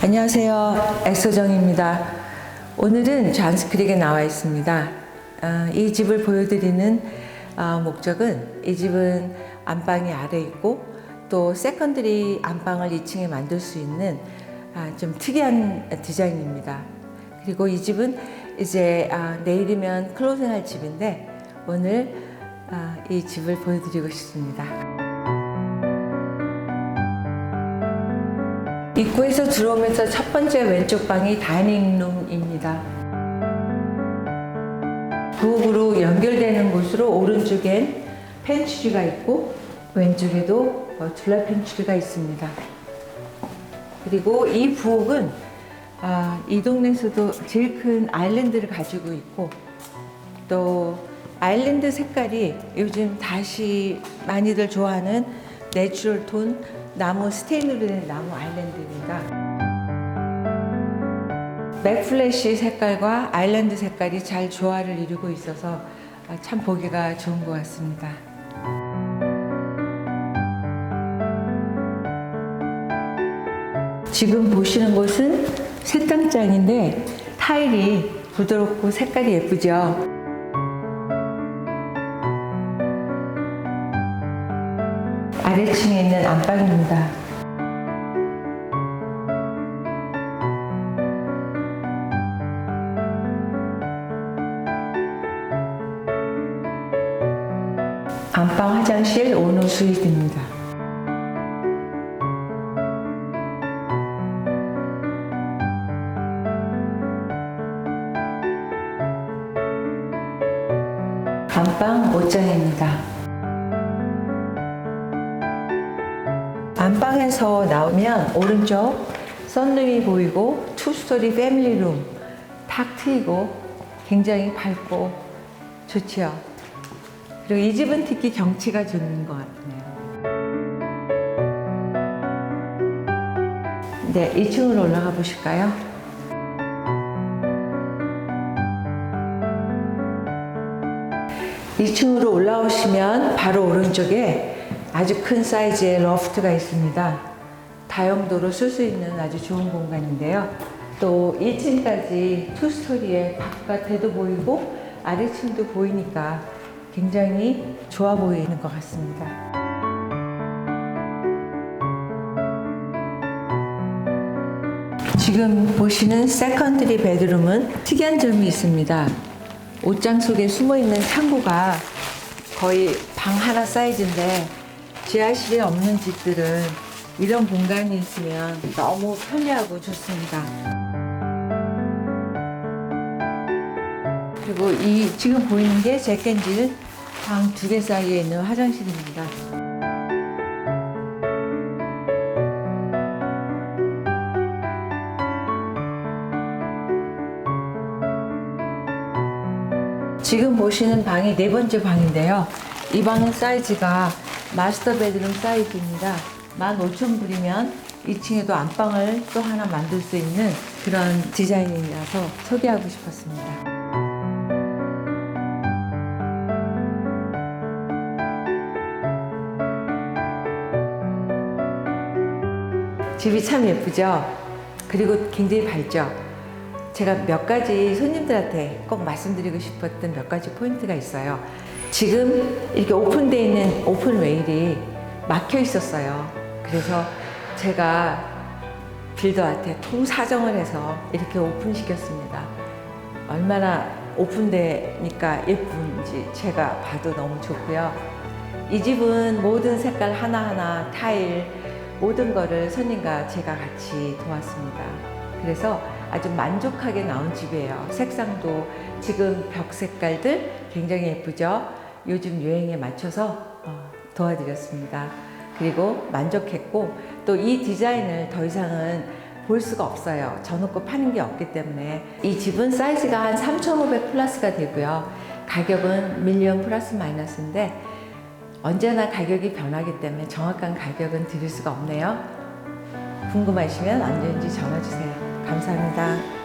안녕하세요. 엑소정입니다. 오늘은 잔스크릭에 나와 있습니다. 아, 이 집을 보여드리는 아, 목적은 이 집은 안방이 아래 있고 또 세컨드리 안방을 2층에 만들 수 있는 아, 좀 특이한 디자인입니다. 그리고 이 집은 이제 아, 내일이면 클로징할 집인데 오늘 아, 이 집을 보여드리고 싶습니다. 입구에서 들어오면서 첫 번째 왼쪽 방이 다이닝룸입니다. 부엌으로 연결되는 곳으로 오른쪽엔 펜츄리가 있고 왼쪽에도 어, 둘라 펜츄리가 있습니다. 그리고 이 부엌은 아, 이 동네에서도 제일 큰 아일랜드를 가지고 있고 또 아일랜드 색깔이 요즘 다시 많이들 좋아하는 내추럴 톤 나무 스테인으로 된 나무 아일랜드입니다. 맥플래시 색깔과 아일랜드 색깔이 잘 조화를 이루고 있어서 아, 참 보기가 좋은 것 같습니다. 지금 보시는 곳은 세탁장인데 타일이 부드럽고 색깔이 예쁘죠? 아래층에 있는 안방입니다. 안방 화장실 온호 스위트입니다. 안방 옷장입니다. 안방에서 나오면 오른쪽 썬룸이 보이고 투스토리 패밀리룸 탁 트이고 굉장히 밝고 좋지요. 그리고 이 집은 특히 경치가 좋은 것 같네요. 네, 2층으로 올라가 보실까요? 이층으로 올라오시면 바로 오른쪽에 아주 큰 사이즈의 로프트가 있습니다. 다용도로 쓸 수 있는 아주 좋은 공간인데요. 또 1층까지 투스토리에 바깥에도 보이고 아래층도 보이니까 굉장히 좋아 보이는 것 같습니다. 지금 보시는 세컨드리 베드룸은 특이한 점이 있습니다. 옷장 속에 숨어 있는 창고가 거의 방 하나 사이즈인데 지하실에 없는 집들은 이런 공간이 있으면 너무 편리하고 좋습니다. 그리고 이 지금 보이는 게 제켄질 방 두 개 사이에 있는 화장실입니다. 지금 보시는 방이 네 번째 방인데요. 이 방의 사이즈가 마스터 베드룸 사이즈입니다. 15,000불이면 2층에도 안방을 또 하나 만들 수 있는 그런 디자인이라서 소개하고 싶었습니다. 집이 참 예쁘죠? 그리고 굉장히 밝죠? 제가 몇 가지 손님들한테 꼭 말씀드리고 싶었던 몇 가지 포인트가 있어요. 지금 이렇게 오픈되어 있는 오픈 웨일이 막혀 있었어요. 그래서 제가 빌더한테 통사정을 해서 이렇게 오픈시켰습니다. 얼마나 오픈되니까 예쁜지 제가 봐도 너무 좋고요. 이 집은 모든 색깔 하나하나 타일 모든 거를 손님과 제가 같이 도왔습니다. 그래서 아주 만족하게 나온 집이에요. 색상도 지금 벽 색깔들 굉장히 예쁘죠? 요즘 유행에 맞춰서 어, 도와드렸습니다. 그리고 만족했고 또 이 디자인을 더 이상은 볼 수가 없어요. 저놓고 파는 게 없기 때문에 이 집은 사이즈가 한 3,500 플러스가 되고요. 가격은 밀리언 플러스 마이너스인데 언제나 가격이 변하기 때문에 정확한 가격은 드릴 수가 없네요. 궁금하시면 언제든지 전화 주세요. 감사합니다.